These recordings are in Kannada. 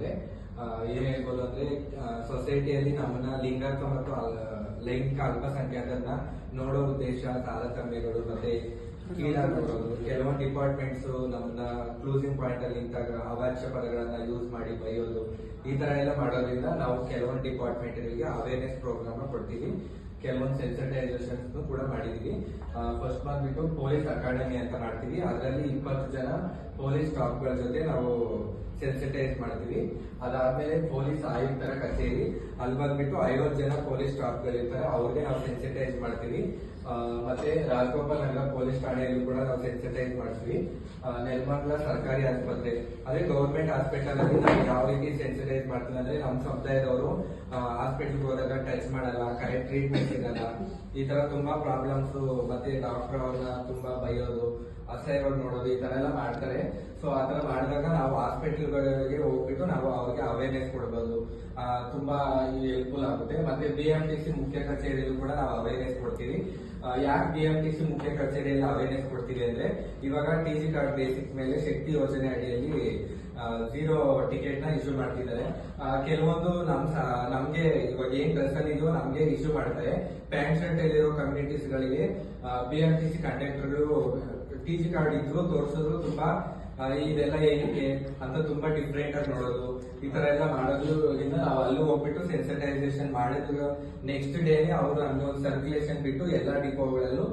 ಅಂದ್ರೆ ಏನ್ ಹೇಳ್ಬೋದು ಅಂದ್ರೆ ಸೊಸೈಟಿಯಲ್ಲಿ ನಮ್ಮನ್ನ ಲಿಂಗಾಯತ ಮತ್ತು ಲೈಂಗಿಕ ಅಲ್ಪಸಂಖ್ಯಾತರನ್ನ ನೋಡೋ ಉದ್ದೇಶ, ತಾರತಮ್ಯಗಳು ಮತ್ತೆ ಕೀಳಾಗಿ ಕೆಲವೊಂದು ಡಿಪಾರ್ಟ್ಮೆಂಟ್ಸ್ ನಮ್ಮನ್ನ ಕ್ಲೂಸಿಂಗ್ ಪಾಯಿಂಟ್ ಅಲ್ಲಿ ನಿಂತಾಗ ಅವಾಚ್ಯ ಪದಗಳನ್ನ ಯೂಸ್ ಮಾಡಿ ಬೈಯೋದು ಈ ತರ ಎಲ್ಲ ಮಾಡೋದ್ರಿಂದ ನಾವು ಕೆಲವೊಂದು ಡಿಪಾರ್ಟ್ಮೆಂಟ್ ಗಳಿಗೆ ಅವೇರ್ನೆಸ್ ಪ್ರೋಗ್ರಾಮ್ ಕೊಡ್ತೀವಿ. ಕೆಲವೊಂದು ಸೆನ್ಸಿಟೈಸೇಷನ್ಸ್ ಕೂಡ ಮಾಡಿದೀವಿ. ಫಸ್ಟ್ ಬಂದ್ಬಿಟ್ಟು ಪೊಲೀಸ್ ಅಕಾಡೆಮಿ ಅಂತ ಮಾಡ್ತೀವಿ. ಅದರಲ್ಲಿ ಇಪ್ಪತ್ತು ಜನ ಪೊಲೀಸ್ ಸ್ಟಾಫ್ಗಳ ಜೊತೆ ನಾವು ಸೆನ್ಸಿಟೈಸ್ ಮಾಡ್ತೀವಿ. ಅದಾದ್ಮೇಲೆ ಪೊಲೀಸ್ ಆಯುಕ್ತರ ಕಚೇರಿ. ಅಲ್ಲಿ ಬಂದ್ಬಿಟ್ಟು ಐವತ್ತು ಜನ ಪೊಲೀಸ್ ಸ್ಟಾಫ್ ಗಳಿರ್ತಾರೆ ಅವ್ರಿಗೆ ನಾವು ಸೆನ್ಸಿಟೈಸ್ ಮಾಡ್ತೀವಿ. ಮತ್ತೆ ರಾಜಗೋಪಾಲ್ ನಗರ ಪೊಲೀಸ್ ಠಾಣೆಯಲ್ಲಿ ಕೂಡ ನಾವು ಸೆನ್ಸಿಟೈಸ್ ಮಾಡ್ತೀವಿ. ನೆಲಮಂಗಲ ಸರ್ಕಾರಿ ಆಸ್ಪತ್ರೆ. ಅದೇ ಗೌರ್ಮೆಂಟ್ ಹಾಸ್ಪಿಟಲ್ ಅಲ್ಲಿ ನಾವು ಯಾವ ರೀತಿ ಸೆನ್ಸಿಟೈಸ್ ಮಾಡ್ತೀವಿ ಅಂದ್ರೆ ನಮ್ಮ ಸಮುದಾಯದವರು ಹಾಸ್ಪಿಟಲ್ಗೆ ಹೋದಾಗ ಟಚ್ ಮಾಡಲ್ಲ ಕರೆಕ್ಟ್ ಟ್ರೀಟ್ಮೆಂಟ್ ಸಿಗಲ್ಲ. ಈ ತರ ತುಂಬಾ ಪ್ರಾಬ್ಲಮ್ಸ್ ಮತ್ತೆ ಡಾಕ್ಟರ್ ಅವ್ರನ್ನ ತುಂಬಾ ಬೈಯೋದು, ಅಸಹ್ಯವಾಗಿ ನೋಡೋದು, ಈ ತರ ಎಲ್ಲ ಮಾಡ್ತಾರೆ. ಸೊ ಆ ತರ ಮಾಡಿದಾಗ ನಾವು ಹಾಸ್ಪಿಟಲ್ಗಳಿಗೆ ಹೋಗ್ಬಿಟ್ಟು ನಾವು ಅವ್ರಿಗೆ ಅವೇರ್ನೆಸ್ ಕೊಡ್ಬೋದು. ತುಂಬಾ ಹೆಲ್ಪ್ಫುಲ್ ಆಗುತ್ತೆ. ಮತ್ತೆ ಬಿ ಎಂ ಟಿ ಸಿ ಮುಖ್ಯ ಕಚೇರಿಯಲ್ಲೂ ಕೂಡ ನಾವು ಅವೇರ್ನೆಸ್ ಕೊಡ್ತೀವಿ. ಯಾಕೆ ಬಿ ಎಂ ಟಿ ಸಿ ಮುಖ್ಯ ಕಚೇರಿಯಲ್ಲಿ ಅವೇರ್ನೆಸ್ ಕೊಡ್ತೀವಿ ಅಂದ್ರೆ, ಇವಾಗ ಟಿ ಸಿ ಕಾರ್ಡ್ ಬೇಸಿಕ್ ಮೇಲೆ ಶಕ್ತಿ ಯೋಜನೆ ಅಡಿಯಲ್ಲಿ ಝೀರೋ ಟಿಕೆಟ್ನ ಇಶ್ಯೂ ಮಾಡ್ತಿದ್ದಾರೆ. ಕೆಲವೊಂದು ನಮ್ ನಮ್ಗೆ ಇವಾಗ ಏನ್ ಕನ್ಸರ್ನ್ ಇದೆಯೋ ನಮ್ಗೆ ಇಶ್ಯೂ ಮಾಡ್ತಾರೆ. ಪ್ಯಾಂಟ್ ಶರ್ಟ್ ಅಲ್ಲಿರೋ ಕಮ್ಯುನಿಟೀಸ್ ಗಳಿಗೆ B R T C conductor T C card ಇದ್ರು, ತೋರಿಸಿದ್ರು, ತುಂಬಾ ಇದೆಲ್ಲ ಏನಕ್ಕೆ ಅಂತ ತುಂಬಾ ಡಿಫ್ರೆಂಟ್ ಆಗಿ ನೋಡೋದು. ಈ ತರ ಎಲ್ಲ ಮಾಡೋದ್ರಿಂದ ನಾವು ಅಲ್ಲೂ ಹೋಗ್ಬಿಟ್ಟು ಸೆನ್ಸಿಟೈಸೇಷನ್ ಮಾಡಿದ್ರು. ನೆಕ್ಸ್ಟ್ ಡೇನೆ ಅವರು ಒಂದು ಸರ್ಕ್ಯುಲೇಷನ್ ಬಿಟ್ಟು ಎಲ್ಲಾ ಡಿಪೋಗಳಲ್ಲೂ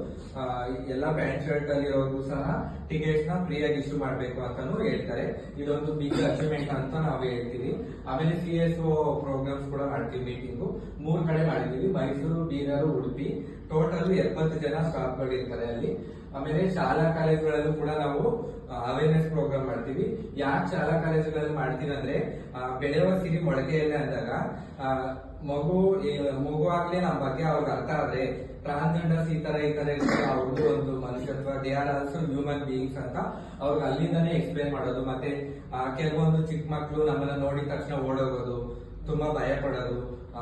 ಎಲ್ಲ ಪ್ಯಾಂಟ್ ಶರ್ಟ್ ಅಲ್ಲಿರೋದು ಸಹ ಟಿಕೆಟ್ಸ್ನ ಫ್ರೀ ಆಗಿ ಇಶ್ಯೂ ಮಾಡಬೇಕು ಅಂತಾನು ಹೇಳ್ತಾರೆ. ಇದೊಂದು ಬಿಗ್ ಅಚೀವ್ಮೆಂಟ್ ಅಂತ ನಾವು ಹೇಳ್ತೀವಿ. ಆಮೇಲೆ ಸಿ ಎಸ್ ಒ ಪ್ರೋಗ್ರಾಮ್ಸ್ ಕೂಡ ಮಾಡ್ತೀವಿ ಮೀಟಿಂಗು ಮೂರ್ ಕಡೆ ಮಾಡಿದೀವಿ ಮೈಸೂರು, ಬೀದರ್, ಉಡುಪಿ. ಟೋಟಲ್ ಎಪ್ಪತ್ತು ಜನ ಸ್ಟಾಫ್ಗಳು ಇರ್ತಾರೆ ಅಲ್ಲಿ. ಆಮೇಲೆ ಶಾಲಾ ಕಾಲೇಜುಗಳಲ್ಲೂ ಕೂಡ ನಾವು ಅವೇರ್ನೆಸ್ ಪ್ರೋಗ್ರಾಮ್ ಮಾಡ್ತೀವಿ. ಯಾಕೆ ಶಾಲಾ ಕಾಲೇಜುಗಳಲ್ಲಿ ಮಾಡ್ತೀವಿ ಅಂದ್ರೆ ಬೆಳೆಯುವ ಸಿರಿ ಮೊಳಕೆಯಲ್ಲೇ ಅಂದಾಗ ಮಗು ಮಗು ಆಗ್ಲೇ ನಮ್ಮ ಬಗ್ಗೆ ಅವ್ರಿಗೆ ಅರ್ಥ ಆದ್ರೆ ಟ್ರಾನ್ಸ್ಜೆಂಡರ್ಸ್ ಈ ತರ ಈ ತರ ಇರ್ತಾರೆ ಅವ್ರದ್ದು ಒಂದು ಮನುಷ್ಯತ್ವ they are also human beings ಅಂತ ಅವ್ರಿಗೆ ಅಲ್ಲಿಂದಾನೇ ಎಕ್ಸ್ಪ್ಲೈನ್ ಮಾಡೋದು. ಮತ್ತೆ ಕೆಲವೊಂದು ಚಿಕ್ಕ ಮಕ್ಕಳು ನಮ್ಮನ್ನ ನೋಡಿದ ತಕ್ಷಣ ಓಡೋಗೋದು ತುಂಬಾ ಭಯ ಪಡೋದು.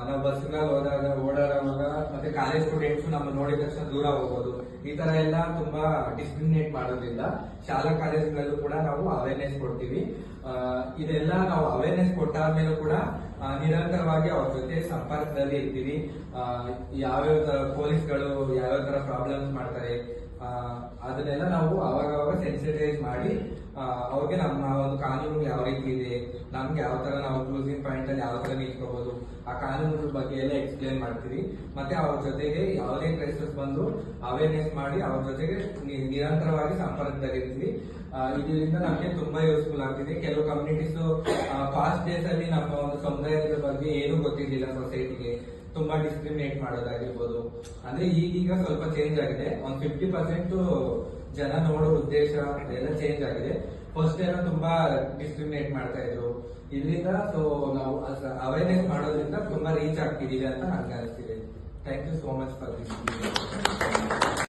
ನಾವು ಬಸ್ಗಳಲ್ಲಿ ಹೋದಾಗ ಓಡಾಡುವಾಗ ಮತ್ತೆ ಕಾಲೇಜ್ ಸ್ಟೂಡೆಂಟ್ಸ್ ನಮ್ಮ ನೋಡಿದ ತಕ್ಷಣ ದೂರ ಹೋಗೋದು. ಈ ತರ ಎಲ್ಲ ತುಂಬಾ ಡಿಸ್ಕ್ರಿಮಿನೇಟ್ ಮಾಡೋದ್ರಿಂದ ಶಾಲಾ ಕಾಲೇಜುಗಳಲ್ಲೂ ಕೂಡ ನಾವು ಅವೇರ್ನೆಸ್ ಕೊಡ್ತೀವಿ. ಇದೆಲ್ಲ ನಾವು ಅವೇರ್ನೆಸ್ ಕೊಟ್ಟಾದ್ಮೇಲೂ ಕೂಡ ನಿರಂತರವಾಗಿ ಅವ್ರ ಜೊತೆ ಸಂಪರ್ಕದಲ್ಲಿ ಇರ್ತೀವಿ. ಯಾವ್ಯಾವ ತರ ಪೊಲೀಸ್ಗಳು ಯಾವ್ಯಾವ ತರ ಪ್ರಾಬ್ಲಮ್ಸ್ ಮಾಡ್ತಾರೆ ಅದನ್ನೆಲ್ಲ ನಾವು ಅವಾಗವಾಗ ಅವಾಗ ಸೆನ್ಸಿಟೈಸ್ ಮಾಡಿ ಅವ್ರಿಗೆ ನಮ್ಮ ಒಂದು ಕಾನೂನು ಯಾವ ರೀತಿ ಇದೆ, ನಮ್ಗೆ ಯಾವ ತರ ನಾವು ಕ್ಲೂಸಿಂಗ್ ಪಾಯಿಂಟ್ ಅಲ್ಲಿ ಯಾವ ತರ ನಿಂತ್ಕೋಬಹುದು ಆ ಕಾನೂನುಗಳ ಬಗ್ಗೆ ಎಲ್ಲ ಎಕ್ಸ್ಪ್ಲೇನ್ ಮಾಡ್ತೀವಿ ಮತ್ತೆ ಅವ್ರ ಜೊತೆಗೆ ಯಾವುದೇ ಕ್ರೈಸಿಸ್ ಬಂದು ಅವೇರ್ನೆಸ್ ಮಾಡಿ ಅವ್ರ ಜೊತೆಗೆ ನಿರಂತರವಾಗಿ ಸಂಪರ್ಕದಲ್ಲಿರ್ತೀವಿ. ಇದರಿಂದ ನಮಗೆ ತುಂಬಾ ಯೂಸ್ಫುಲ್ ಆಗ್ತಿದೆ. ಕೆಲವು ಕಮ್ಯುನಿಟೀಸ್ ಫಾಸ್ಟ್ ಡೇಸ್ ಅಲ್ಲಿ ನಮ್ಮ ಒಂದು ಸಮುದಾಯದ ಬಗ್ಗೆ ಏನು ಗೊತ್ತಿರಲಿಲ್ಲ ಸೊಸೈಟಿಗೆ ತುಂಬಾ ಡಿಸ್ಕ್ರಿಮಿನೇಟ್ ಮಾಡೋದಾಗಿರ್ಬೋದು. ಅಂದ್ರೆ ಈಗೀಗ ಸ್ವಲ್ಪ ಚೇಂಜ್ ಆಗಿದೆ. ಒಂದು ಫಿಫ್ಟಿ ಪರ್ಸೆಂಟ್ ಜನ ನೋಡೋ ಉದ್ದೇಶ ಎಲ್ಲ ಚೇಂಜ್ ಆಗಿದೆ. ಫಸ್ಟ್ ಏನೋ ತುಂಬಾ ಡಿಸ್ಕ್ರಿಮಿನೇಟ್ ಮಾಡ್ತಾ ಇದ್ರು. ಇದರಿಂದ ಸೊ ನಾವು ಅವೇರ್ನೆಸ್ ಮಾಡೋದ್ರಿಂದ ತುಂಬಾ ರೀಚ್ ಆಗ್ತಿದ್ದೀವಿ ಅಂತ ನನ್ಗೆ ಅನಿಸ್ತಿದೆ thank you so much for this